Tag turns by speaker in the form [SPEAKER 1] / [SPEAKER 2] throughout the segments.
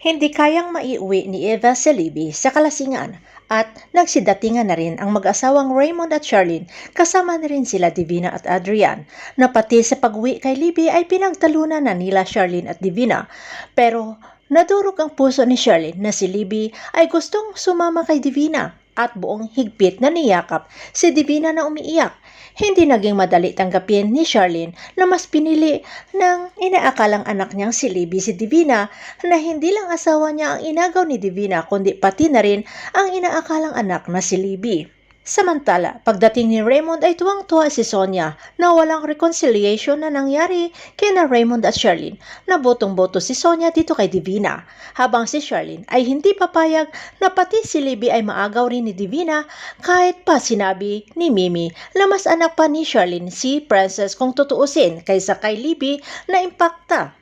[SPEAKER 1] Hindi kayang maiuwi ni Eva si Libby sa kalasingan at nagsidatingan na rin ang mag-asawang Raymond at Charlene kasama na rin sila Divina at Adrian na pati sa pag-uwi kay Libby ay pinagtalunan na nila Charlene at Divina. Pero nadurog ang puso ni Charlene na si Libby ay gustong sumama kay Divina at buong higpit na niyakap si Divina na umiiyak. Hindi naging madali tanggapin ni Charlene na mas pinili ng inaakalang anak niyang si Libby si Divina na hindi lang asawa niya ang inagaw ni Divina kundi pati na rin ang inaakalang anak na si Libby. Samantala, pagdating ni Raymond ay tuwang-tuwa si Sonia na walang reconciliation na nangyari kina Raymond at Charlene na botong-boto si Sonia dito kay Divina. Habang si Charlene ay hindi papayag na pati si Libby ay maagaw rin ni Divina kahit pa sinabi ni Mimi na mas anak pa ni Charlene si Princess kung tutuusin kaysa kay Libby na impacta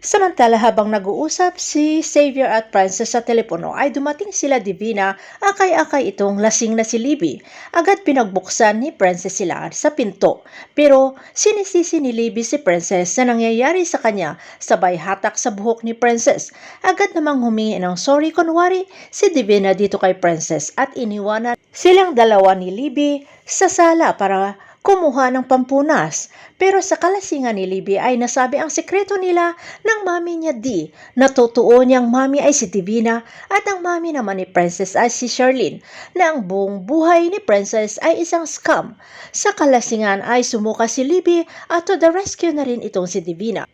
[SPEAKER 1] Samantala habang nag-uusap si Xavier at Princess sa telepono ay dumating sila Divina, akay-akay itong lasing na si Libby. Agad pinagbuksan ni Princess sila sa pinto. Pero sinisisi ni Libby si Princess na nangyayari sa kanya sabay hatak sa buhok ni Princess. Agad namang humingi ng sorry kunwari si Divina dito kay Princess at iniwanan silang dalawa ni Libby sa sala para kumuha ng pampunas. Pero sa kalasingan ni Libby ay nasabi ang sekreto nila ng mami niya di na totoo niyang mami ay si Divina at ang mami naman ni Princess ay si Charlene na ang buong buhay ni Princess ay isang scam. Sa kalasingan ay sumuka si Libby at to the rescue na rin itong si Divina.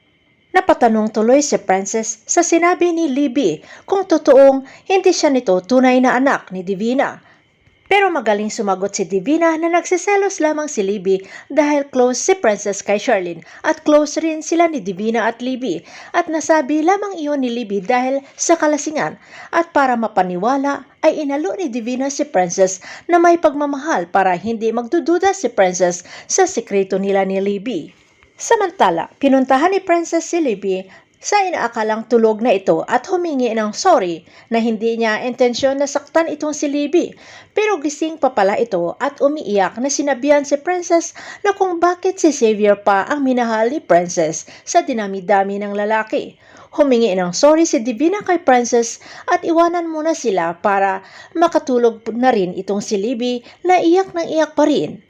[SPEAKER 1] Napatanong tuloy si Princess sa sinabi ni Libby kung totoong hindi siya nito tunay na anak ni Divina. Pero magaling sumagot si Divina na nagsiselos lamang si Libby dahil close si Princess kay Charlene at close rin sila ni Divina at Libby at nasabi lamang iyon ni Libby dahil sa kalasingan at para mapaniwala ay inalo ni Divina si Princess na may pagmamahal para hindi magdududa si Princess sa sekreto nila ni Libby. Samantala, pinuntahan ni Princess si Libby sa inaakalang tulog na ito at humingi ng sorry na hindi niya intensyon na saktan itong si Libby. Pero gising pa pala ito at umiiyak na sinabihan si Princess na kung bakit si Xavier pa ang minahal ni Princess sa dinami-dami ng lalaki. Humingi ng sorry si Divina kay Princess at iwanan muna sila para makatulog na rin itong si Libby na iyak ng iyak pa rin.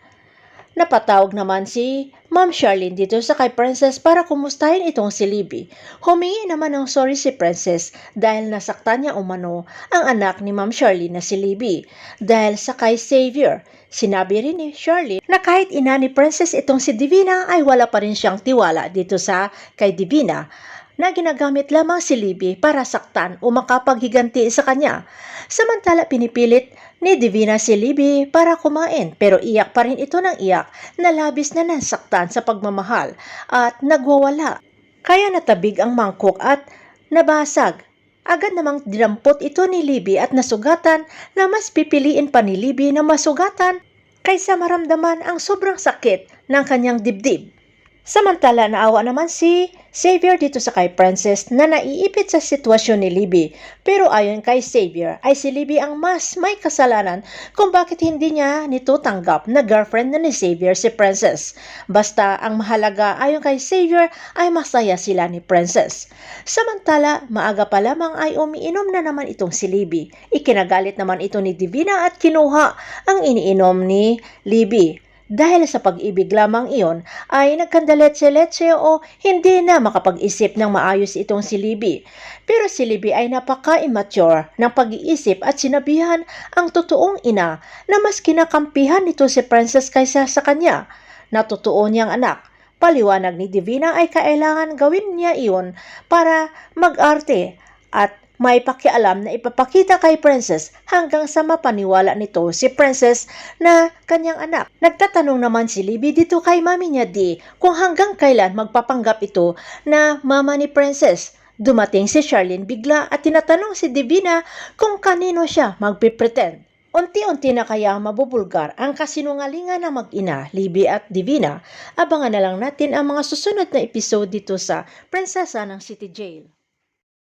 [SPEAKER 1] Napatawag naman si Ma'am Charlene dito sa kay Princess para kumustahin itong si Libby. Humingi naman ng sorry si Princess dahil nasaktan niya umano ang anak ni Ma'am Charlene na si Libby. Dahil sa kay Xavier, sinabi rin ni Charlene na kahit ina ni Princess itong si Divina ay wala pa rin siyang tiwala dito sa kay Divina na ginagamit lamang si Libby para saktan o makapaghiganti sa kanya. Samantala pinipilit ni Divina si Libby para kumain pero iyak pa rin ito ng iyak na labis na nasaktan sa pagmamahal at nagwawala. Kaya natabig ang mangkok at nabasag. Agad namang dinampot ito ni Libby at nasugatan na mas pipiliin pa ni Libby na masugatan kaysa maramdaman ang sobrang sakit ng kanyang dibdib. Samantala, naawa naman si Xavier dito sa kay Princess na naiipit sa sitwasyon ni Libby. Pero ayon kay Xavier, ay si Libby ang mas may kasalanan kung bakit hindi niya nito tanggap na girlfriend na ni Xavier si Princess. Basta ang mahalaga ayon kay Xavier ay masaya sila ni Princess. Samantala, maaga pa lamang ay umiinom na naman itong si Libby. Ikinagalit naman ito ni Divina at kinuha ang iniinom ni Libby. Dahil sa pag-ibig lamang iyon ay nagkandaletse-letse o hindi na makapag-isip ng maayos itong si Libby. Pero si Libby ay napaka-immature ng pag-iisip at sinabihan ang totoong ina na mas kinakampihan nito si Princess kaysa sa kanya na totoo niyang anak. Paliwanag ni Divina ay kailangan gawin niya iyon para mag-arte at may pakialam na ipapakita kay Princess hanggang sa mapaniwala nito si Princess na kanyang anak. Nagtatanong naman si Libby dito kay mami niya di kung hanggang kailan magpapanggap ito na mama ni Princess. Dumating si Charlene bigla at tinatanong si Divina kung kanino siya magpipretend. Unti-unti na kaya mabubulgar ang kasinungalingan ng mag-ina, Libby at Divina. Abangan na lang natin ang mga susunod na episode dito sa Prinsesa ng City Jail.